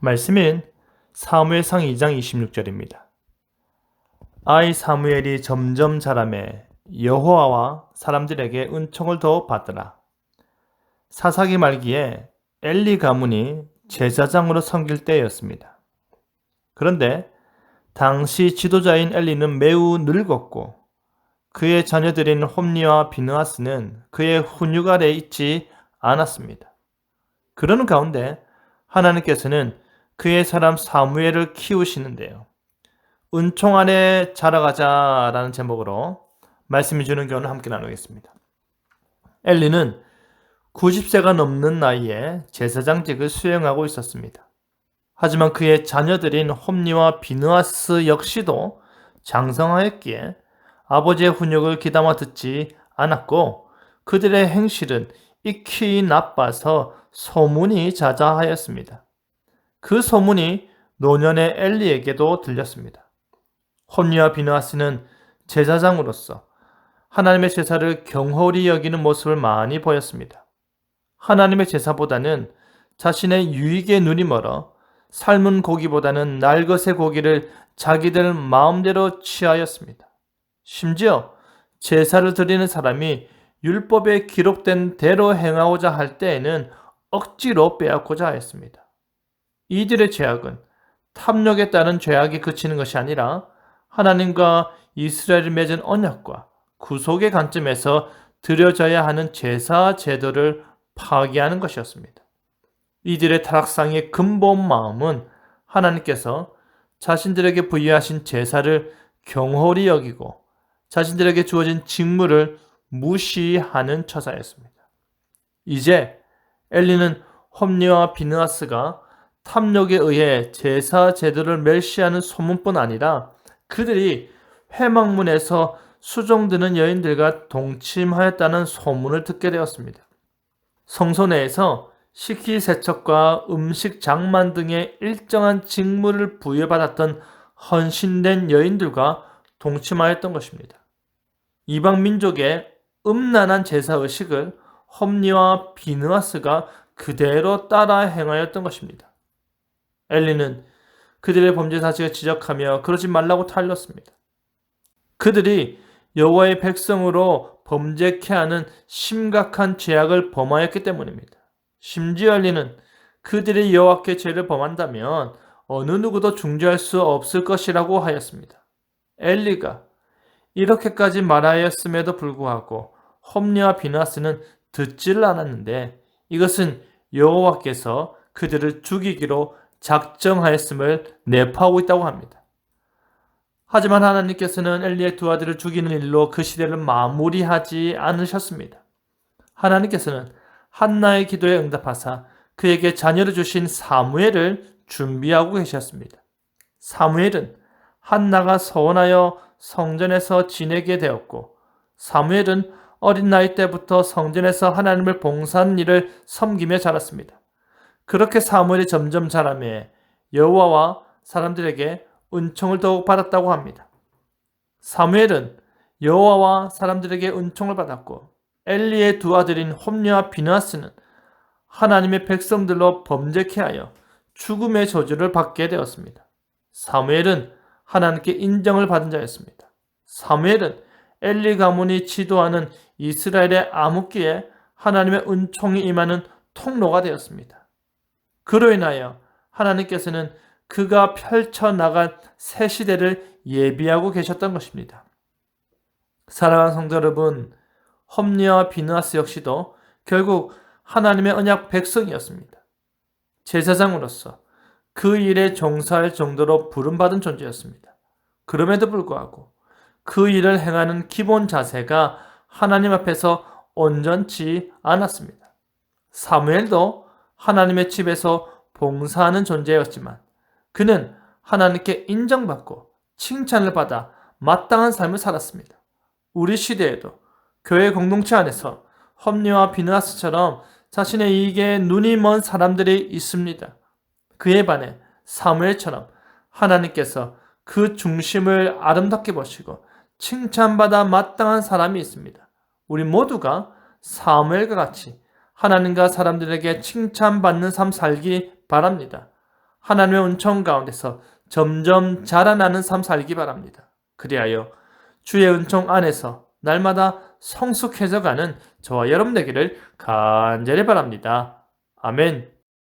말씀은 사무엘상 2장 26절입니다. 아이 사무엘이 점점 자라매 여호와와 사람들에게 은총을 더 받더라. 사사기 말기에 엘리 가문이 제사장으로 섬길 때였습니다. 그런데 당시 지도자인 엘리는 매우 늙었고 그의 자녀들인 홈니와 비느하스는 그의 훈육 아래 있지 않았습니다. 그러는 가운데 하나님께서는 그의 사람 사무엘을 키우시는데요. 은총 안에 자라가자라는 제목으로 말씀해 주는 교훈을 함께 나누겠습니다. 엘리는 90세가 넘는 나이에 제사장직을 수행하고 있었습니다. 하지만 그의 자녀들인 홈니와 비느하스 역시도 장성하였기에 아버지의 훈육을 귀담아 듣지 않았고 그들의 행실은 익히 나빠서 소문이 자자하였습니다. 그 소문이 노년의 엘리에게도 들렸습니다. 홈니와 비느하스는 제사장으로서 하나님의 제사를 경홀히 여기는 모습을 많이 보였습니다. 하나님의 제사보다는 자신의 유익에 눈이 멀어 삶은 고기보다는 날것의 고기를 자기들 마음대로 취하였습니다. 심지어 제사를 드리는 사람이 율법에 기록된 대로 행하고자 할 때에는 억지로 빼앗고자 하였습니다. 이들의 죄악은 탐욕에 따른 죄악이 그치는 것이 아니라 하나님과 이스라엘을 맺은 언약과 구속의 관점에서 드려져야 하는 제사 제도를 파괴하는 것이었습니다. 이들의 타락상의 근본 마음은 하나님께서 자신들에게 부여하신 제사를 경홀히 여기고 자신들에게 주어진 직무를 무시하는 처사였습니다. 이제 엘리는 홈리와 비느하스가 탐욕에 의해 제사 제도를 멸시하는 소문뿐 아니라 그들이 회막문에서 수종드는 여인들과 동침하였다는 소문을 듣게 되었습니다. 성소 내에서 식기세척과 음식 장만 등의 일정한 직무를 부여받았던 헌신된 여인들과 동침하였던 것입니다. 이방 민족의 음란한 제사 의식을 험리와 비느하스가 그대로 따라 행하였던 것입니다. 엘리는 그들의 범죄 사실을 지적하며 그러지 말라고 탈렸습니다. 그들이 여호와의 백성으로 범죄케 하는 심각한 죄악을 범하였기 때문입니다. 심지어 엘리는 그들이 여호와께 죄를 범한다면 어느 누구도 중재할 수 없을 것이라고 하였습니다. 엘리가 이렇게까지 말하였음에도 불구하고 험리와 비나스는 듣지를 않았는데 이것은 여호와께서 그들을 죽이기로 작정하였음을 내포하고 있다고 합니다. 하지만 하나님께서는 엘리의 두 아들을 죽이는 일로 그 시대를 마무리하지 않으셨습니다. 하나님께서는 한나의 기도에 응답하사 그에게 자녀를 주신 사무엘을 준비하고 계셨습니다. 사무엘은 한나가 서원하여 성전에서 지내게 되었고 사무엘은 어린 나이 때부터 성전에서 하나님을 봉사하는 일을 섬기며 자랐습니다. 그렇게 사무엘이 점점 자라며 여호와와 사람들에게 은총을 더욱 받았다고 합니다. 사무엘은 여호와와 사람들에게 은총을 받았고 엘리의 두 아들인 홈리와 비나스는 하나님의 백성들로 범죄케 하여 죽음의 저주를 받게 되었습니다. 사무엘은 하나님께 인정을 받은 자였습니다. 사무엘은 엘리 가문이 지도하는 이스라엘의 암흑기에 하나님의 은총이 임하는 통로가 되었습니다. 그로 인하여 하나님께서는 그가 펼쳐나간 새 시대를 예비하고 계셨던 것입니다. 사랑하는 성도 여러분, 험리와 비느하스 역시도 결국 하나님의 언약 백성이었습니다. 제사장으로서 그 일에 종사할 정도로 부름받은 존재였습니다. 그럼에도 불구하고 그 일을 행하는 기본 자세가 하나님 앞에서 온전치 않았습니다. 사무엘도 하나님의 집에서 봉사하는 존재였지만 그는 하나님께 인정받고 칭찬을 받아 마땅한 삶을 살았습니다. 우리 시대에도 교회 공동체 안에서 험리와 비느하스처럼 자신의 이익에 눈이 먼 사람들이 있습니다. 그에 반해 사무엘처럼 하나님께서 그 중심을 아름답게 보시고 칭찬받아 마땅한 사람이 있습니다. 우리 모두가 사무엘과 같이 하나님과 사람들에게 칭찬받는 삶 살기 바랍니다. 하나님의 은총 가운데서 점점 자라나는 삶 살기 바랍니다. 그리하여 주의 은총 안에서 날마다 성숙해져 가는 저와 여러분 되기를 간절히 바랍니다. 아멘.